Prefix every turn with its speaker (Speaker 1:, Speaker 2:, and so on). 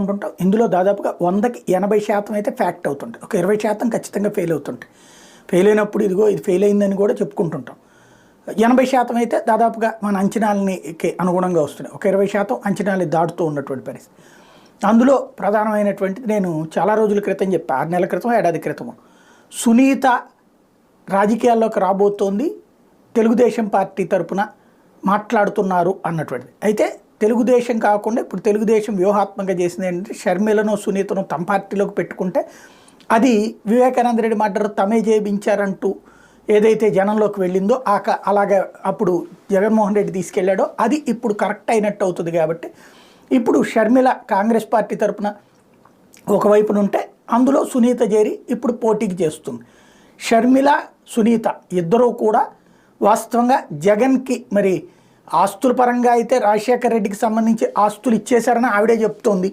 Speaker 1: ఉంటుంటాం ఇందులో దాదాపుగా వందకి ఎనభై శాతం అయితే ఫ్యాక్ట్ అవుతుంటాయి. ఒక ఇరవై శాతం ఖచ్చితంగా ఫెయిల్ అవుతుంటాయి. ఫెయిల్ అయినప్పుడు ఇదిగో ఇది ఫెయిల్ అయిందని కూడా చెప్పుకుంటుంటాం. ఎనభై శాతం అయితే దాదాపుగా మన అంచనాలని అనుగుణంగా వస్తున్నాయి. ఒక ఇరవై శాతం అంచనాలు దాటుతూ ఉన్నటువంటి పరిస్థితి. అందులో ప్రధానమైనటువంటిది నేను చాలా రోజుల క్రితం చెప్పా. ఆరు నెలల క్రితం ఏడాది క్రితం సునీత రాజకీయాల్లోకి రాబోతోంది. తెలుగుదేశం పార్టీ తరపున మాట్లాడుతున్నారు అన్నటువంటిది. అయితే తెలుగుదేశం కాకుండా ఇప్పుడు తెలుగుదేశం వ్యూహాత్మకంగా చేసింది ఏంటంటే షర్మిలను సునీతను తమ పార్టీలోకి పెట్టుకుంటే అది వివేకానంద రెడ్డి మాట్లాడు తమే చేయించారంటూ ఏదైతే జనంలోకి వెళ్ళిందో ఆ క- అలాగే అప్పుడు జగన్మోహన్ రెడ్డి తీసుకెళ్ళాడో అది ఇప్పుడు కరెక్ట్ అయినట్టు అవుతుంది కాబట్టి ఇప్పుడు షర్మిల కాంగ్రెస్ పార్టీ తరపున ఒకవైపున ఉంటే అందులో సునీత చేరి ఇప్పుడు పోటీకి చేస్తుంది. షర్మిల సునీత ఇద్దరూ కూడా వాస్తవంగా జగన్కి మరి ఆస్తుల పరంగా అయితే రాజశేఖర రెడ్డికి సంబంధించి ఆస్తులు ఇచ్చేశారని ఆవిడే చెప్తోంది.